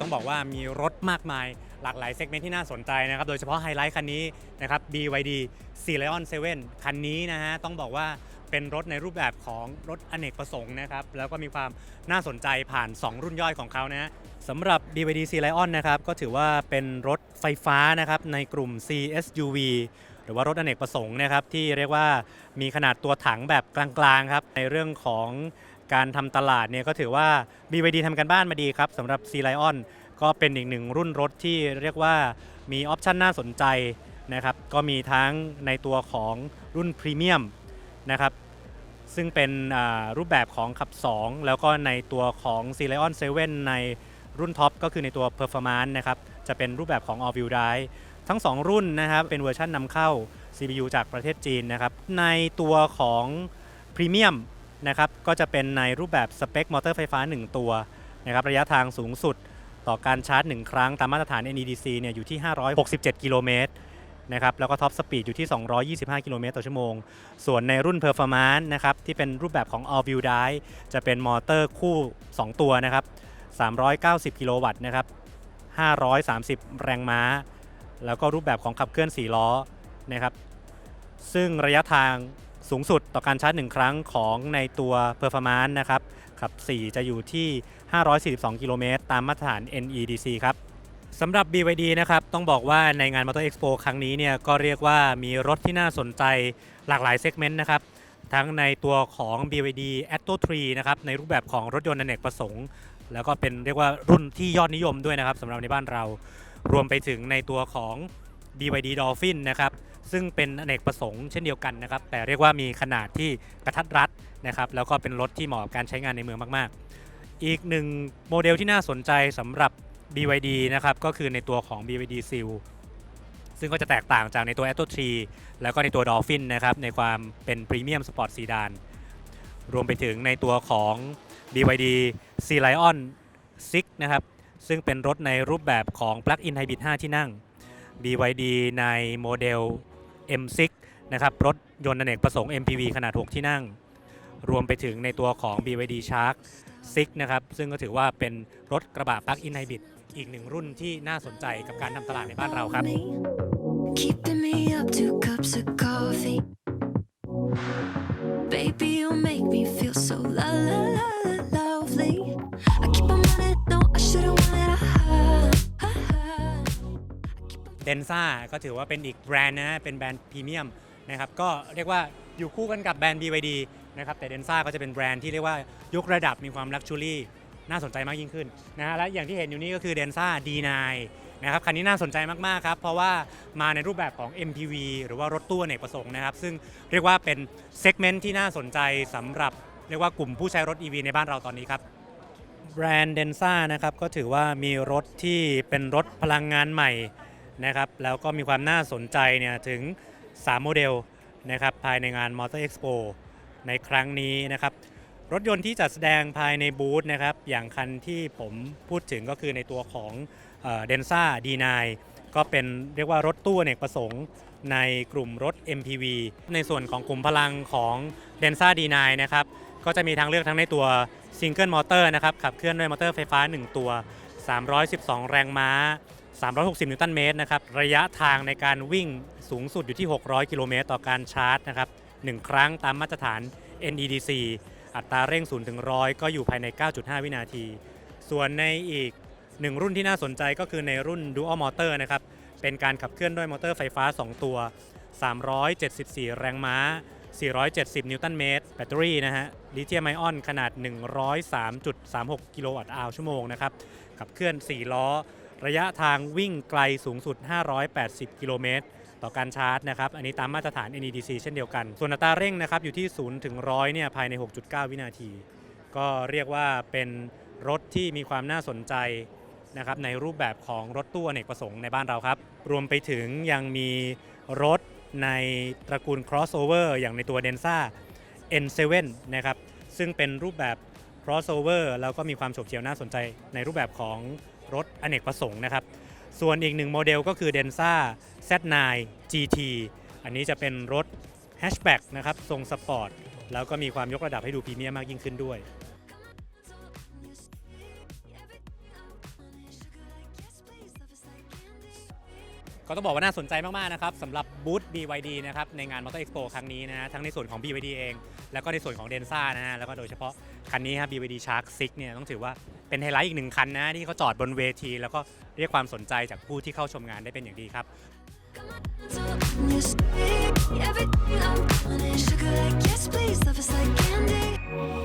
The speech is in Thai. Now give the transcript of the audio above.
ต้องบอกว่ามีรถมากมายหลากหลายเซกเมนต์ที่น่าสนใจนะครับ โดยเฉพาะไฮไลท์คันนี้นะครับ BYD c l e o n 7 คันนี้นะฮะต้องบอกว่าเป็นรถในรูปแบบของรถอเนกประสงค์นะครับ แล้วก็มีความน่าสนใจผ่าน 2 รุ่นย่อยของเขานะฮะสำหรับ BYD c l e o n นะครับ ก็ถือว่าเป็นรถไฟฟ้านะครับในกลุ่ม CSUV หรือว่ารถอเนกประสงค์นะครับที่เรียกว่ามีขนาดตัวถังแบบกลางๆครับในเรื่องของการทำตลาดเนี่ยก็ถือว่า BYD ทำกันบ้านมาดีครับสำหรับ C Lion ก็เป็นอีกหนึ่งรุ่นรถที่เรียกว่ามีออปชันน่าสนใจนะครับก็มีทั้งในตัวของรุ่นพรีเมียมนะครับซึ่งเป็นรูปแบบของขับ 2 แล้วก็ในตัวของ C Lion 7 ในรุ่นท็อปก็คือในตัว Performance นะครับ จะเป็นรูปแบบของ All Wheel Drive ทั้ง 2 รุ่นนะครับ เป็นเวอร์ชันนำเข้า CPU จากประเทศจีนนะครับ ในตัวของพรีเมียมนะครับ ก็จะเป็นในรูปแบบสเปคมอเตอร์ไฟฟ้า 1 ตัวนะครับ ระยะทางสูงสุดต่อการชาร์จ 1 ครั้งตามมาตรฐาน NEDC เนี่ยอยู่ที่ 567 กิโลเมตรนะครับแล้วก็ท็อปสปีดอยู่ที่ 225 กิโลเมตรต่อชั่วโมง ส่วนในรุ่น Performance นะครับที่เป็นรูปแบบของ All Wheel Drive จะเป็นมอเตอร์คู่ 2 ตัวนะครับ 390 กิโลวัตต์นะครับ 530 แรงม้า แล้วก็รูปแบบของขับเคลื่อน 4 ล้อนะครับซึ่งระยะทางสูงสุดต่อการชาร์จ 1 ครั้งของในตัว Performance นะครับขับ 4 จะอยู่ที่ 542 กิโลเมตร ตามมาตรฐาน NEDC ครับสำหรับ BYD นะครับ ต้องบอกว่าในงาน Motor Expo ครั้งนี้เนี่ยก็เรียกว่ามีรถที่น่าสนใจหลากหลายเซกเมนต์นะครับ ทั้งในตัวของ BYD Atto 3 นะครับ ในรูปแบบของรถยนต์อเนกประสงค์ แล้วก็เป็นเรียกว่ารุ่นที่ยอดนิยมด้วยนะครับสำหรับในบ้านเรา รวมไปถึงในตัวของ BYD Dolphin นะครับ ซึ่งเป็นอเนกประสงค์เช่นเดียวกันนะครับ แต่เรียกว่ามีขนาดที่กระทัดรัดนะครับ แล้วก็เป็นรถที่เหมาะกับการใช้งานในเมืองมาก ๆ อีกหนึ่งโมเดลที่น่าสนใจสำหรับ BYD นะครับ ก็คือในตัวของ BYD Seal ซึ่งก็จะแตกต่างจากในตัว Atto 3แล้วก็ในตัว Dolphin นะครับ ในความเป็นพรีเมียมสปอร์ตซีดานรวมไปถึงในตัวของ BYD C Lion 6 นะครับ ซึ่งเป็นรถในรูปแบบของ Plug-in Hybrid 5 ที่นั่ง BYD ในโมเดล M6 นะครับรถยนต์อเนกประสงค์ MPV ขนาด 6 ที่นั่ง รวมไปถึงในตัวของ BYD Shark 6 นะครับ ซึ่งก็ถือว่าเป็นรถกระบะ Plug-in Hybrid อีกหนึ่งรุ่นที่น่าสนใจกับการทำตลาดในบ้านเราครับ Keeping me up two cups of coffee. เดนซ่าก็ถือว่าเป็นอีกแบรนด์นะเป็นแบรนด์พรีเมียมนะครับก็เรียกว่าอยู่คู่กันกับแบรนด์ BYD นะครับแต่เดนซ่าก็จะเป็นแบรนด์ที่เรียกว่ายกระดับมีความลักชัวรี่น่าสนใจมากยิ่งขึ้นนะฮะและอย่างที่เห็นอยู่นี่ก็คือเดนซ่า D9 นะครับคันนี้น่าสนใจมาก ๆ ครับ เพราะว่ามาในรูปแบบของ MPV หรือว่ารถตู้อเนกประสงค์นะครับ ซึ่งเรียกว่าเป็นเซกเมนต์ที่น่าสนใจสำหรับเรียกว่ากลุ่มผู้ใช้รถ EV ในบ้านเราตอนนี้ครับแบรนด์เดนซ่านะครับก็ถือว่ามีรถที่เป็นรถพลังงานใหม่ นะครับแล้วก็มีความน่าสนใจเนี่ยถึง 3 โมเดลนะครับภายในงาน Motor Expo ในครั้งนี้นะครับรถยนต์ที่จัดแสดงภายในบูธนะครับอย่างคันที่ผมพูดถึงก็คือในตัวของเดนซ่า D9 ก็เป็นเรียกว่ารถตู้เนกประสงค์ในกลุ่มรถ MPV ในส่วนของกลุ่มพลังของ d e n s a D9 นะครับก็จะมีทางเลือกทั้งในตัวซิงเกิลมอเตอร์นะครับขับเคลื่อนด้วยมอเตอร์ไฟฟ้า 1 ตัว 312 แรงม้า 360 นิวตันเมตรนะครับ ระยะทางในการวิ่งสูงสุดอยู่ที่ 600 กิโลเมตรต่อการชาร์จนะครับ 1 ครั้งตามมาตรฐาน NEDC อัตราเร่ง 0 ถึง 100 ก็อยู่ภายใน 9.5 วินาที ส่วนในอีกหนึ่งรุ่นที่น่าสนใจก็คือในรุ่น Dual Motor นะครับ เป็นการขับเคลื่อนด้วยมอเตอร์ไฟฟ้า 2 ตัว 374 แรงม้า 470 นิวตันเมตร แบตเตอรี่นะฮะ ลิเธียมไอออนขนาด 103.36 กิโลวัตต์ชั่วโมงนะครับ ขับเคลื่อน 4 ล้อ ระยะทางวิ่งไกลสูงสุด 580 กิโลเมตร ต่อการชาร์จนะครับ อันนี้ตามมาตรฐาน NEDC เช่นเดียวกัน ส่วนอัตราเร่งนะครับอยู่ที่ 0 ถึง 100 เนี่ยภายใน 6.9 วินาที ก็เรียกว่าเป็นรถที่มีความน่าสนใจนะครับในรูปแบบของรถตู้อเนกประสงค์ในบ้านเราครับ รวมไปถึงยังมีรถในตระกูล crossover อย่างในตัว Denza N7 นะครับ ซึ่งเป็นรูปแบบ crossover แล้วก็มีความโฉบเฉี่ยวน่าสนใจในรูปแบบของ รถอเนกประสงค์นะครับ ส่วนอีกหนึ่งโมเดลก็คือ Denza Z9 GT อันนี้จะเป็นรถแฮชแบ็กนะครับทรงสปอร์ตแล้วก็มีความยกระดับให้ดูพรีเมียมมากยิ่งขึ้นด้วย ก็ต้องบอกว่าน่าสนใจมาก ๆ นะครับสำหรับบูธ BYD นะครับในงาน Motor Expo ครั้งนี้นะฮะทั้งในส่วนของ BYD เอง แล้วก็ในส่วนของ Denza นะฮะแล้วก็โดยเฉพาะคันนี้ครับ BYD Shark 6เนี่ยต้องถือว่าเป็นไฮไลท์อีกหนึ่งคันนะที่เขาจอดบนเวที แล้วก็เรียกความสนใจจากผู้ที่เข้าชมงานได้เป็นอย่างดีครับ Got my hands on your sleeve. Everything I'm on is sugar like yes, please. Love is like candy.